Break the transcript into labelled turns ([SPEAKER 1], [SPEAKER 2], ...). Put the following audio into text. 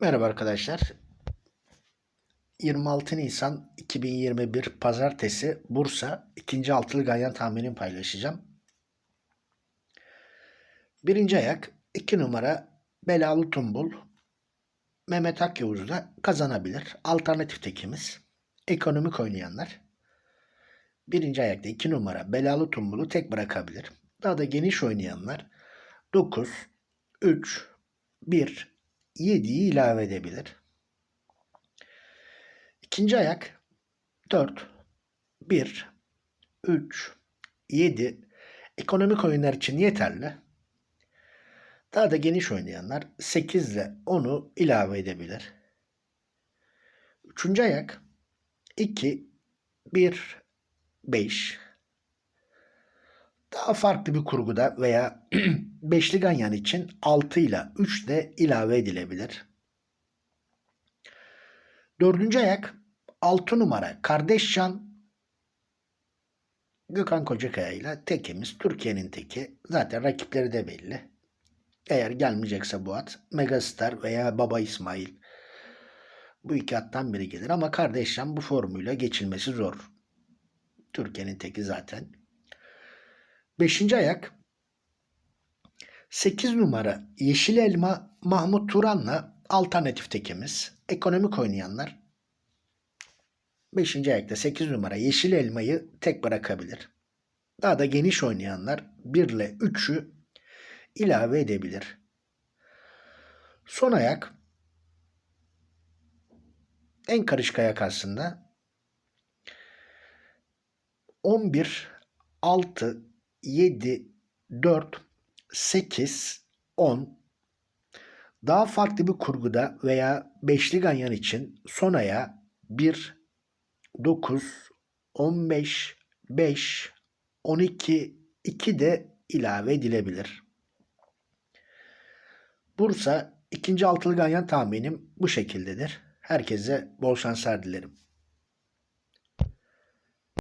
[SPEAKER 1] Merhaba arkadaşlar. 26 Nisan 2021 Pazartesi Bursa ikinci altılı ganyan tahminini paylaşacağım. Birinci ayak 2 numara Belalı Tumbul Mehmet Akyavuz da kazanabilir. Alternatif tekimiz. Ekonomik oynayanlar. Birinci ayakta 2 numara Belalı Tumbul'u tek bırakabilir. Daha da geniş oynayanlar 9, 3, 1, 7'yi ilave edebilir. İkinci ayak 4, 1, 3, 7 ekonomik oyunlar için yeterli. Daha da geniş oynayanlar 8 ile 10'u ilave edebilir. Üçüncü ayak 2, 1, 5 daha farklı bir kurguda veya beşli ganyan için 6 ile 3 de ilave edilebilir. Dördüncü ayak 6 numara Kardeş Can Gökhan Kocakaya ile tekimiz Türkiye'nin teki. Zaten rakipleri de belli. Eğer gelmeyecekse bu at Megastar veya Baba İsmail bu iki attan biri gelir ama Kardeş Can bu formuyla geçilmesi zor. Türkiye'nin teki zaten. Beşinci ayak 8 numara Yeşil Elma Mahmut Turan'la alternatif tekimiz. Ekonomik oynayanlar 5. ayakta 8 numara Yeşil Elma'yı tek bırakabilir. Daha da geniş oynayanlar 1 ile 3'ü ilave edebilir. Son ayak en karışık ayak aslında 11 6 7, 4, 8, 10 daha farklı bir kurguda veya beşli ganyan için son aya 1, 9, 15, 5, 12, 2 de ilave edilebilir. Bursa ikinci altılı ganyan tahminim bu şekildedir. Herkese bol şanslar dilerim.